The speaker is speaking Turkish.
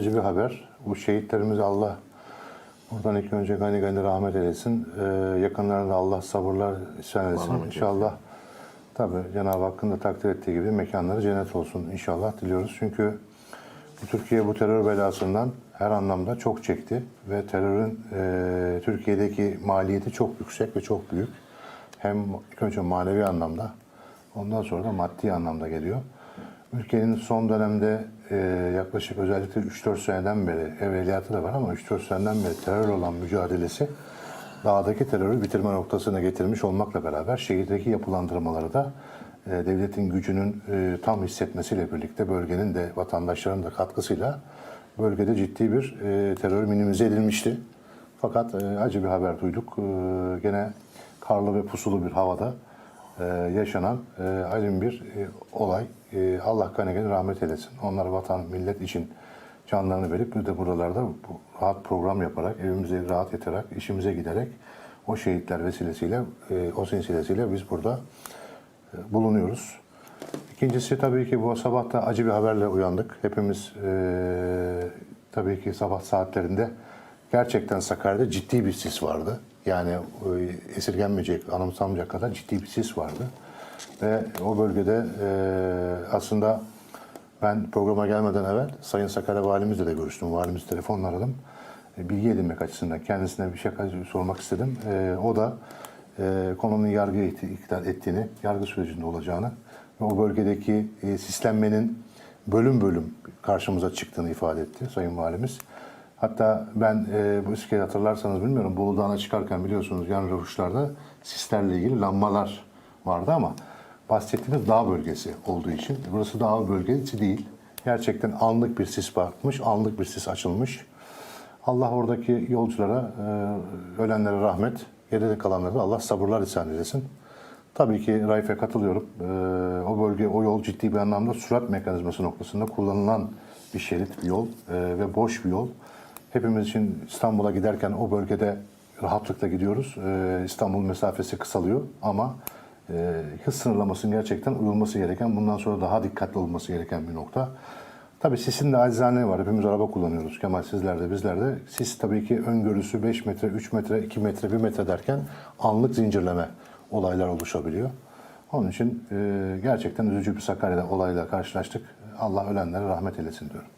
Acı bir haber. Bu şehitlerimize Allah buradan ilk önce gani gani rahmet eylesin. Ee, yakınlarına da Allah sabırlar ihsan etsin. İnşallah tabi Cenab-ı Hakk'ın da takdir ettiği gibi mekanları cennet olsun inşallah diliyoruz. Çünkü bu Türkiye bu terör belasından her anlamda çok çekti ve terörün e, Türkiye'deki maliyeti çok yüksek ve çok büyük. Hem ilk önce manevi anlamda ondan sonra da maddi anlamda geliyor. Ülkenin son dönemde e, yaklaşık özellikle 3-4 seneden beri evveliyatı da var ama 3-4 seneden beri terör olan mücadelesi dağdaki terörü bitirme noktasına getirmiş olmakla beraber şehirdeki yapılandırmaları da e, devletin gücünün e, tam hissetmesiyle birlikte bölgenin de vatandaşların da katkısıyla bölgede ciddi bir e, terör minimize edilmişti. Fakat e, acı bir haber duyduk. E, gene karlı ve pusulu bir havada e, yaşanan e, alim bir e, olay. E, Allah kanegeni rahmet eylesin. Onlar vatan, millet için canlarını verip bir de buralarda bu, rahat program yaparak, evimize rahat yatarak, işimize giderek o şehitler vesilesiyle, e, o silsilesiyle biz burada bulunuyoruz. İkincisi tabii ki bu sabah da acı bir haberle uyandık. Hepimiz e, tabii ki sabah saatlerinde gerçekten Sakarya'da ciddi bir sis vardı. Yani e, esirgenmeyecek, anımsanmayacak kadar ciddi bir sis vardı. Ve o bölgede e, aslında ben programa gelmeden evvel Sayın Sakarya Valimizle de görüştüm. Valimiz telefonla aradım. E, bilgi edinmek açısından kendisine bir şey sormak istedim. E, o da e, konunun yargıya iktidar ettiğini, yargı sürecinde olacağını ve o bölgedeki e, sistemlerin bölüm bölüm karşımıza çıktığını ifade etti Sayın Valimiz. Hatta ben e, bu iskeleyi hatırlarsanız bilmiyorum Bolu Dağı'na çıkarken biliyorsunuz yan röuşlarda sislerle ilgili lambalar vardı ama bahsettiğimiz dağ bölgesi olduğu için burası dağ bölgesi değil. Gerçekten anlık bir sis bakmış, anlık bir sis açılmış. Allah oradaki yolculara, e, ölenlere rahmet, geride kalanlara da Allah sabırlar ihsan eylesin. Tabii ki Raif'e katılıyorum. E, o bölge, o yol ciddi bir anlamda sürat mekanizması noktasında kullanılan bir şerit, bir yol e, ve boş bir yol. Hepimiz için İstanbul'a giderken o bölgede rahatlıkla gidiyoruz. E, İstanbul mesafesi kısalıyor ama e, hız sınırlamasının gerçekten uyulması gereken, bundan sonra daha dikkatli olması gereken bir nokta. Tabii sisin de acizane var. Hepimiz araba kullanıyoruz. Kemal sizler de bizler de. Sis tabii ki öngörüsü 5 metre, 3 metre, 2 metre, 1 metre derken anlık zincirleme olaylar oluşabiliyor. Onun için e, gerçekten üzücü bir Sakarya'da olayla karşılaştık. Allah ölenlere rahmet eylesin diyorum.